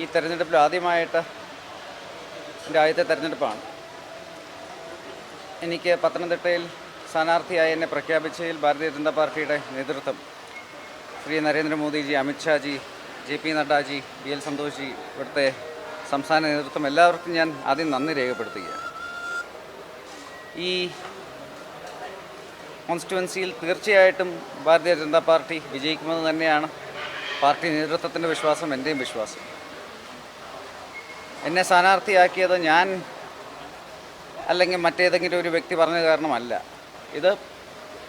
ഈ തെരഞ്ഞെടുപ്പിൽ ആദ്യമായിട്ട് എന്റെ ആദ്യത്തെ തെരഞ്ഞെടുപ്പാണ്. എനിക്ക് പത്തനംതിട്ടയിൽ സ്ഥാനാർത്ഥിയായി എന്നെ പ്രഖ്യാപിച്ചതിൽ ഭാരതീയ ജനതാ പാർട്ടിയുടെ നേതൃത്വം Shri Narendra Modi ji Amit Shah ji J P Nadda ji B L Santosh ji ഇവിടുത്തെ സംസ്ഥാന നേതൃത്വം എല്ലാവർക്കും ഞാൻ ആദ്യം നന്ദി രേഖപ്പെടുത്തുകയാണ്. ഈ കോൺസ്റ്റിറ്റുവൻസിയിൽ തീർച്ചയായിട്ടും ഭാരതീയ ജനതാ പാർട്ടി വിജയിക്കുമെന്ന് തന്നെയാണ് പാർട്ടി നേതൃത്വത്തിന്റെ വിശ്വാസം എന്റെയും വിശ്വാസം. എന്നെ സ്ഥാനാർത്ഥിയാക്കിയത് ഞാൻ അല്ലെങ്കിൽ മറ്റേതെങ്കിലും ഒരു വ്യക്തി പറഞ്ഞ കാരണമല്ല. ഇത്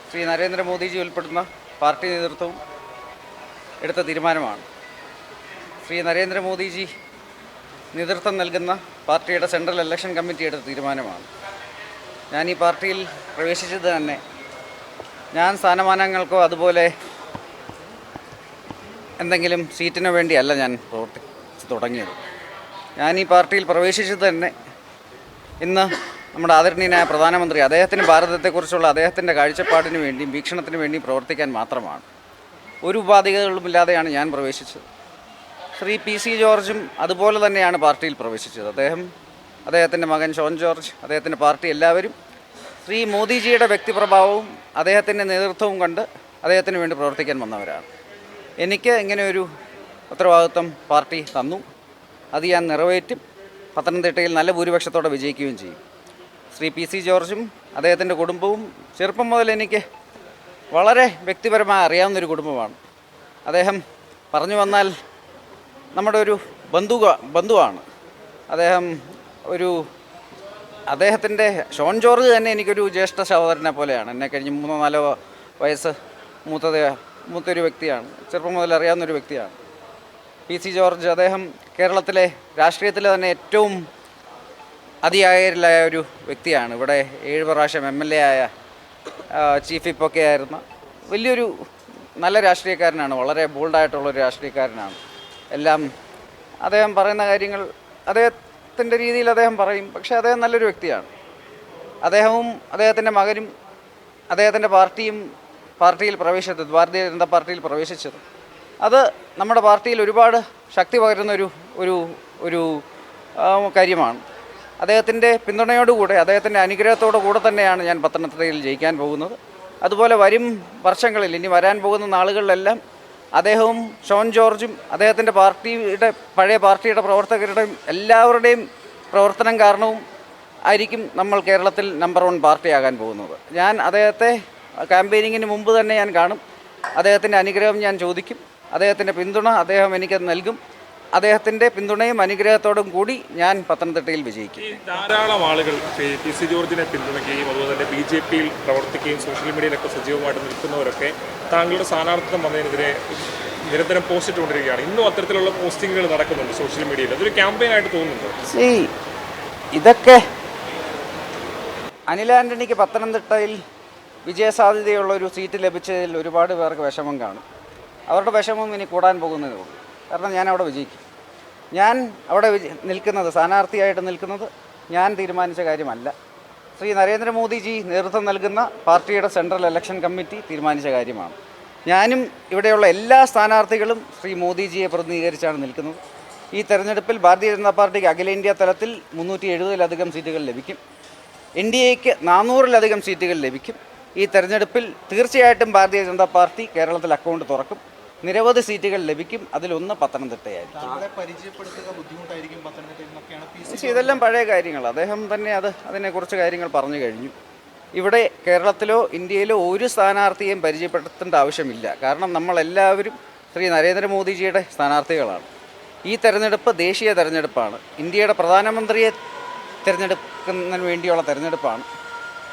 ശ്രീ നരേന്ദ്രമോദിജി ഉൾപ്പെടുന്ന പാർട്ടി നേതൃത്വം എടുത്ത തീരുമാനമാണ്. ശ്രീ നരേന്ദ്രമോദിജി നേതൃത്വം നൽകുന്ന പാർട്ടിയുടെ സെൻട്രൽ ഇലക്ഷൻ കമ്മിറ്റി എടുത്ത തീരുമാനമാണ്. ഞാൻ ഈ പാർട്ടിയിൽ പ്രവേശിച്ചത് തന്നെ ഞാൻ സ്ഥാനമാനങ്ങൾക്കോ അതുപോലെ എന്തെങ്കിലും സീറ്റിനു വേണ്ടിയല്ല ഞാൻ പ്രവർത്തിച്ച് തുടങ്ങിയത്. ഞാൻ ഈ പാർട്ടിയിൽ പ്രവേശിച്ചത് തന്നെ ഇന്ന് നമ്മുടെ ആദരണീയനായ പ്രധാനമന്ത്രി അദ്ദേഹത്തിന് ഭാരതത്തെക്കുറിച്ചുള്ള അദ്ദേഹത്തിന്റെ കാഴ്ചപ്പാടിന് വേണ്ടിയും വീക്ഷണത്തിന് വേണ്ടിയും പ്രവർത്തിക്കാൻ മാത്രമാണ്. ഒരു ഉപാധികളുമില്ലാതെയാണ് ഞാൻ പ്രവേശിച്ചത്. ശ്രീ പി സി ജോർജും അതുപോലെ തന്നെയാണ് പാർട്ടിയിൽ പ്രവേശിച്ചത്. അദ്ദേഹം അദ്ദേഹത്തിന്റെ മകൻ ഷോൺ ജോർജ് അദ്ദേഹത്തിന്റെ പാർട്ടി എല്ലാവരും ശ്രീ മോദിജിയുടെ വ്യക്തിപ്രഭാവവും അദ്ദേഹത്തിന്റെ നേതൃത്വവും കണ്ട് അദ്ദേഹത്തിന് വേണ്ടി പ്രവർത്തിക്കാൻ വന്നവരാണ്. എനിക്ക് ഇങ്ങനെ ഒരു ഉത്തരവാദിത്വം പാർട്ടി തന്നു. അത് ഞാൻ നിറവേറ്റും. പത്തനംതിട്ടയിൽ നല്ല ഭൂരിപക്ഷത്തോടെ വിജയിക്കുകയും ചെയ്യും. ശ്രീ പി സി ജോർജും അദ്ദേഹത്തിന്റെ കുടുംബവും ചെറുപ്പം മുതൽ എനിക്ക് വളരെ വ്യക്തിപരമായി അറിയാവുന്നൊരു കുടുംബമാണ്. അദ്ദേഹം പറഞ്ഞു വന്നാൽ നമ്മുടെ ഒരു ബന്ധു ബന്ധുവാണ്. അദ്ദേഹം ഒരു അദ്ദേഹത്തിന്റെ ഷോൺ ജോർജ് തന്നെ എനിക്കൊരു ജ്യേഷ്ഠ സഹോദരനെ പോലെയാണ്. എന്നെ കഴിഞ്ഞ് മൂന്നോ നാലോ വയസ്സ് മൂത്തത് മൂത്തൊരു വ്യക്തിയാണ്. ചെറുപ്പം മുതൽ അറിയാവുന്നൊരു വ്യക്തിയാണ്. പി സി ജോർജ് അദ്ദേഹം കേരളത്തിലെ രാഷ്ട്രീയത്തിലെ തന്നെ ഏറ്റവും അതിയായരിലായ ഒരു വ്യക്തിയാണ്. ഇവിടെ ഏഴ് പ്രാവശ്യം എം എൽ എ ആയ ചീഫ് വിപ്പൊക്കെ ആയിരുന്ന വലിയൊരു നല്ല രാഷ്ട്രീയക്കാരനാണ്. വളരെ ബോൾഡായിട്ടുള്ളൊരു രാഷ്ട്രീയക്കാരനാണ്. എല്ലാം അദ്ദേഹം പറയുന്ന കാര്യങ്ങൾ അദ്ദേഹത്തിന്റെ രീതിയിൽ അദ്ദേഹം പറയും. പക്ഷേ അദ്ദേഹം നല്ലൊരു വ്യക്തിയാണ്. അദ്ദേഹവും അദ്ദേഹത്തിന്റെ മകനും അദ്ദേഹത്തിന്റെ പാർട്ടിയും പാർട്ടിയിൽ പ്രവേശിച്ചത് ഭാരതീയ ജനതാ പാർട്ടിയിൽ പ്രവേശിച്ചത്. അത് നമ്മുടെ പാർട്ടിയിൽ ഒരുപാട് ശക്തി പകരുന്ന ഒരു ഒരു ഒരു കാര്യമാണ്. അദ്ദേഹത്തിന്റെ പിന്തുണയോടുകൂടെ അദ്ദേഹത്തിന്റെ അനുഗ്രഹത്തോടു കൂടെ തന്നെയാണ് ഞാൻ പത്തനംതിട്ടയിൽ ജയിക്കാൻ പോകുന്നത്. അതുപോലെ വരും വർഷങ്ങളിൽ ഇനി വരാൻ പോകുന്ന നാളുകളിലെല്ലാം അദ്ദേഹവും ഷോൺ ജോർജും അദ്ദേഹത്തിന്റെ പാർട്ടിയുടെ പഴയ പാർട്ടിയുടെ പ്രവർത്തകരുടെയും എല്ലാവരുടെയും പ്രവർത്തനം കാരണവും ആയിരിക്കും നമ്മൾ കേരളത്തിൽ നമ്പർ വൺ പാർട്ടിയാകാൻ പോകുന്നത്. ഞാൻ അദ്ദേഹത്തെ ക്യാമ്പയിനിങ്ങിന് മുമ്പ് തന്നെ ഞാൻ കാണും. അദ്ദേഹത്തിന്റെ അനുഗ്രഹം ഞാൻ ചോദിക്കും. അദ്ദേഹത്തിന്റെ പിന്തുണ അദ്ദേഹം എനിക്ക് നൽകും. അദ്ദേഹത്തിന്റെ പിന്തുണയും അനുഗ്രഹത്തോടും കൂടി ഞാൻ പത്തനംതിട്ടയിൽ വിജയിക്കും. ധാരാളം ആളുകൾ പി സി ജോർജിനെ പിന്തുണയ്ക്കുകയും അതുപോലെ തന്നെ ബി ജെ പിയിൽ പ്രവർത്തിക്കുകയും സോഷ്യൽ മീഡിയയിലൊക്കെ സജീവമായിട്ട് നിൽക്കുന്നവരൊക്കെ താങ്കളുടെ സ്ഥാനാർത്ഥിത്വം വന്നതിനെതിരെ നിരന്തരം പോസ്റ്റ് കൊണ്ടിരിക്കുകയാണ് ഇന്നും അത്തരത്തിലുള്ള പോസ്റ്റിങ്ങുകൾ നടക്കുന്നുണ്ട് സോഷ്യൽ മീഡിയയിൽ. അതൊരു ക്യാമ്പയിൻ ആയിട്ട് തോന്നുന്നുണ്ട്? ഇതൊക്കെ അനിൽ ആന്റണിക്ക് പത്തനംതിട്ടയിൽ വിജയസാധ്യതയുള്ള ഒരു സീറ്റ് ലഭിച്ചതിൽ ഒരുപാട് പേർക്ക് വിഷമം കാണും. അവരുടെ വിഷമം ഇനി കൂടാൻ പോകുന്നതേ ഉള്ളൂ. കാരണം ഞാൻ അവിടെ വിജയിക്കും. ഞാൻ അവിടെ നിൽക്കുന്നത് സ്ഥാനാർത്ഥിയായിട്ട് നിൽക്കുന്നത് ഞാൻ തീരുമാനിച്ച കാര്യമല്ല. ശ്രീ നരേന്ദ്രമോദിജി നേതൃത്വം നൽകുന്ന പാർട്ടിയുടെ സെൻട്രൽ ഇലക്ഷൻ കമ്മിറ്റി തീരുമാനിച്ച കാര്യമാണ്. ഞാനും ഇവിടെയുള്ള എല്ലാ സ്ഥാനാർത്ഥികളും ശ്രീ മോദിജിയെ പ്രതിനിധീകരിച്ചാണ് നിൽക്കുന്നത്. ഈ തെരഞ്ഞെടുപ്പിൽ ഭാരതീയ ജനതാ പാർട്ടിക്ക് അഖിലേന്ത്യാ തലത്തിൽ മുന്നൂറ്റി എഴുപതിലധികം സീറ്റുകൾ ലഭിക്കും. എൻ ഡി എക്ക് നാനൂറിലധികം സീറ്റുകൾ ലഭിക്കും. ഈ തെരഞ്ഞെടുപ്പിൽ തീർച്ചയായിട്ടും ഭാരതീയ ജനതാ പാർട്ടി കേരളത്തിൽ അക്കൗണ്ട് തുറക്കും. നിരവധി സീറ്റുകൾ ലഭിക്കും. അതിലൊന്ന് പത്തനംതിട്ടയായിരിക്കും. ഇതെല്ലാം പഴയ കാര്യങ്ങൾ അദ്ദേഹം തന്നെ അത് അതിനെക്കുറിച്ച് കാര്യങ്ങൾ പറഞ്ഞു കഴിഞ്ഞു. ഇവിടെ കേരളത്തിലോ ഇന്ത്യയിലോ ഒരു സ്ഥാനാർത്ഥിയെയും പരിചയപ്പെടുത്തേണ്ട ആവശ്യമില്ല. കാരണം നമ്മളെല്ലാവരും ശ്രീ നരേന്ദ്രമോദിജിയുടെ സ്ഥാനാർത്ഥികളാണ്. ഈ തെരഞ്ഞെടുപ്പ് ദേശീയ തെരഞ്ഞെടുപ്പാണ്. ഇന്ത്യയുടെ പ്രധാനമന്ത്രിയെ തിരഞ്ഞെടുക്കുന്നതിന് വേണ്ടിയുള്ള തെരഞ്ഞെടുപ്പാണ്.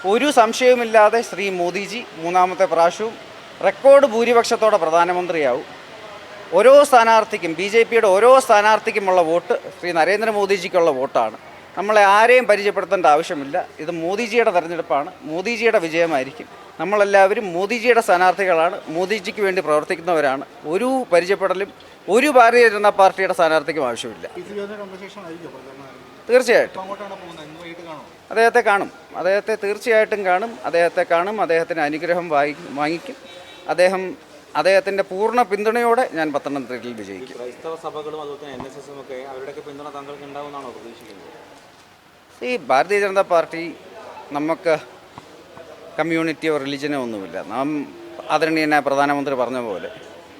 ഒരു സംശയവുമില്ലാതെ ശ്രീ മോദിജി മൂന്നാമത്തെ പ്രാവശ്യവും റെക്കോർഡ് ഭൂരിപക്ഷത്തോടെ പ്രധാനമന്ത്രിയാവും. ഓരോ സ്ഥാനാർത്ഥിക്കും ബി ജെ പിയുടെ ഓരോ സ്ഥാനാർത്ഥിക്കുമുള്ള വോട്ട് ശ്രീ നരേന്ദ്രമോദിജിക്കുള്ള വോട്ടാണ്. നമ്മളെ ആരെയും പരിചയപ്പെടുത്തേണ്ട ആവശ്യമില്ല. ഇത് മോദിജിയുടെ തെരഞ്ഞെടുപ്പാണ്. മോദിജിയുടെ വിജയമായിരിക്കും. നമ്മളെല്ലാവരും മോദിജിയുടെ സ്ഥാനാർത്ഥികളാണ്. മോദിജിക്ക് വേണ്ടി പ്രവർത്തിക്കുന്നവരാണ്. ഒരു പരിചയപ്പെടലും ഒരു ഭാരതീയ ജനതാ പാർട്ടിയുടെ സ്ഥാനാർത്ഥിക്കും ആവശ്യമില്ല. തീർച്ചയായിട്ടും. അദ്ദേഹത്തെ കാണും. അദ്ദേഹത്തെ തീർച്ചയായിട്ടും കാണും. അദ്ദേഹത്തെ കാണും. അദ്ദേഹത്തിന് അനുഗ്രഹം വാങ്ങി വാങ്ങിക്കും. അദ്ദേഹം അദ്ദേഹത്തിന്റെ പൂർണ പിന്തുണയോടെ ഞാൻ പത്തനംതിട്ടയിൽ വിജയിക്കും. ക്രൈസ്തവ സഭകളും അതുപോലെ എൻ എസ് എസും ഒക്കെ അവരുടെയൊക്കെ പിന്തുണ താങ്കൾക്ക് ഉണ്ടാവുമെന്നാണോ പ്രതീക്ഷിക്കുന്നത്? ഈ ഭാരതീയ ജനതാ പാർട്ടി നമുക്ക് കമ്മ്യൂണിറ്റിയോ റിലിജനോ ഒന്നുമില്ല. നാം ആദരണീയനായ പ്രധാനമന്ത്രി പറഞ്ഞ പോലെ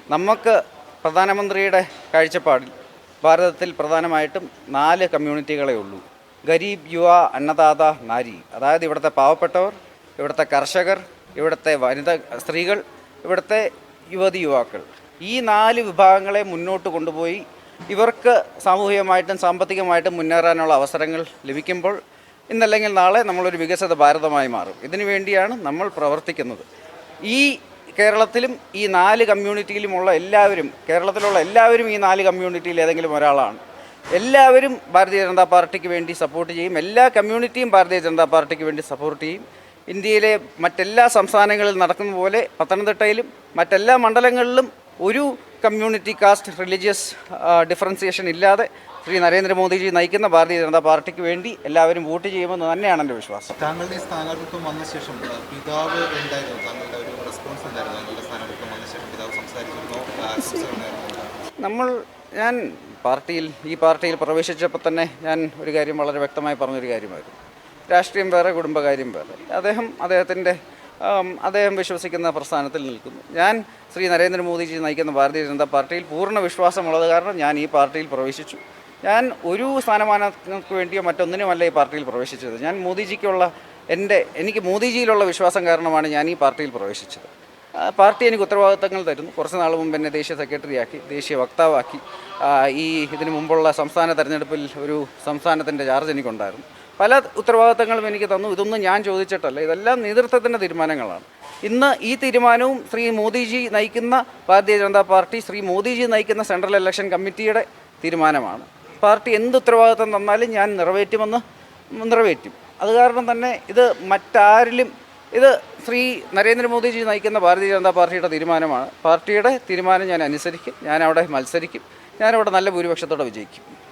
നമുക്ക് പ്രധാനമന്ത്രിയുടെ കാഴ്ചപ്പാടിൽ ഭാരതത്തിൽ പ്രധാനമായിട്ടും നാല് കമ്മ്യൂണിറ്റികളെ ഉള്ളൂ. ഗരീബ് യുവ അന്നദാത നാരി. അതായത് ഇവിടുത്തെ പാവപ്പെട്ടവർ ഇവിടുത്തെ കർഷകർ ഇവിടുത്തെ വനിത സ്ത്രീകൾ ഇവിടുത്തെ യുവതി യുവാക്കൾ. ഈ നാല് വിഭാഗങ്ങളെ മുന്നോട്ട് കൊണ്ടുപോയി ഇവർക്ക് സാമൂഹികമായിട്ടും സാമ്പത്തികമായിട്ടും മുന്നേറാനുള്ള അവസരങ്ങൾ ലഭിക്കുമ്പോൾ ഇന്നല്ലെങ്കിൽ നാളെ നമ്മളൊരു വികസിത ഭാരതമായി മാറും. ഇതിനു വേണ്ടിയാണ് നമ്മൾ പ്രവർത്തിക്കുന്നത്. ഈ കേരളത്തിലും ഈ നാല് കമ്മ്യൂണിറ്റിയിലുമുള്ള എല്ലാവരും കേരളത്തിലുള്ള എല്ലാവരും ഈ നാല് കമ്മ്യൂണിറ്റിയിൽ ഏതെങ്കിലും ഒരാളാണ്. എല്ലാവരും ഭാരതീയ ജനതാ പാർട്ടിക്ക് വേണ്ടി സപ്പോർട്ട് ചെയ്യും. എല്ലാ കമ്മ്യൂണിറ്റിയും ഭാരതീയ ജനതാ പാർട്ടിക്ക് വേണ്ടി സപ്പോർട്ട് ചെയ്യും. ഇന്ത്യയിലെ മറ്റെല്ലാ സംസ്ഥാനങ്ങളിൽ നടക്കുന്ന പോലെ പത്തനംതിട്ടയിലും മറ്റെല്ലാ മണ്ഡലങ്ങളിലും ഒരു കമ്മ്യൂണിറ്റി കാസ്റ്റ് റിലീജിയസ് ഡിഫറൻസിയേഷൻ ഇല്ലാതെ ശ്രീ നരേന്ദ്രമോദിജി നയിക്കുന്ന ഭാരതീയ ജനതാ പാർട്ടിക്ക് വേണ്ടി എല്ലാവരും വോട്ട് ചെയ്യുമെന്ന് തന്നെയാണ് എന്റെ വിശ്വാസം. താങ്കളുടെ സ്ഥാനാർത്ഥിത്വം വന്ന ശേഷം പിതാവ് എന്തായിരുന്നു? താങ്കളുടെ ഒരു റെസ്പോൺസ് എന്തായിരുന്നു? താങ്കളുടെ സ്ഥാനാർത്ഥിത്വം വന്ന ശേഷം പിതാവ് സംസാരിച്ചിരുന്നു? നമ്മൾ ഞാൻ പാർട്ടിയിൽ ഈ പാർട്ടിയിൽ പ്രവേശിച്ചപ്പോൾ തന്നെ ഞാൻ ഒരു കാര്യം വളരെ വ്യക്തമായി പറഞ്ഞൊരു കാര്യമായിരുന്നു. രാഷ്ട്രീയം വേറെ കുടുംബകാര്യം വേറെ. അദ്ദേഹം അദ്ദേഹത്തിന്റെ അദ്ദേഹം വിശ്വസിക്കുന്ന പ്രസ്ഥാനത്തിൽ നിൽക്കുന്നു. ഞാൻ ശ്രീ നരേന്ദ്രമോദിജി നയിക്കുന്ന ഭാരതീയ ജനതാ പാർട്ടിയിൽ പൂർണ വിശ്വാസമുള്ളത് കാരണം ഞാൻ ഈ പാർട്ടിയിൽ പ്രവേശിച്ചു. ഞാൻ ഒരു സ്ഥാനമാനങ്ങൾക്ക് വേണ്ടിയോ മറ്റൊന്നിനുമല്ല ഈ പാർട്ടിയിൽ പ്രവേശിച്ചത്. ഞാൻ മോദിജിക്കുള്ള എന്റെ എനിക്ക് മോദിജിയിലുള്ള വിശ്വാസം കാരണമാണ് ഞാൻ ഈ പാർട്ടിയിൽ പ്രവേശിച്ചത്. പാർട്ടി എനിക്ക് ഉത്തരവാദിത്തങ്ങൾ തരുന്നു. കുറച്ച് നാൾ മുമ്പ് എന്നെ ദേശീയ സെക്രട്ടറിയാക്കി ദേശീയ വക്താവാക്കി. ഈ ഇതിനു മുമ്പുള്ള സംസ്ഥാന തെരഞ്ഞെടുപ്പിൽ ഒരു സംസ്ഥാനത്തിന്റെ ചാർജ് എനിക്കുണ്ടായിരുന്നു. പല ഉത്തരവാദിത്തങ്ങളും എനിക്ക് തന്നു. ഇതൊന്നും ഞാൻ ചോദിച്ചിട്ടല്ല. ഇതെല്ലാം നേതൃത്വത്തിന്റെ തീരുമാനങ്ങളാണ്. ഇന്ന് ഈ തീരുമാനവും ശ്രീ മോദിജി നയിക്കുന്ന ഭാരതീയ ജനതാ പാർട്ടി ശ്രീ മോദിജി നയിക്കുന്ന സെൻട്രൽ ഇലക്ഷൻ കമ്മിറ്റിയുടെ തീരുമാനമാണ്. പാർട്ടി എന്ത് ഉത്തരവാദിത്തം തന്നാലും ഞാൻ നിറവേറ്റുമെന്ന് നിറവേറ്റും. അത് കാരണം തന്നെ ഇത് മറ്റാരിലും ഇത് ശ്രീ നരേന്ദ്രമോദിജി നയിക്കുന്ന ഭാരതീയ ജനതാ പാർട്ടിയുടെ തീരുമാനമാണ്. പാർട്ടിയുടെ തീരുമാനം ഞാൻ അനുസരിക്കും ഞാൻ അവിടെ മത്സരിക്കും ഞാനവിടെ നല്ല ഭൂരിപക്ഷത്തോടെ വിജയിക്കും.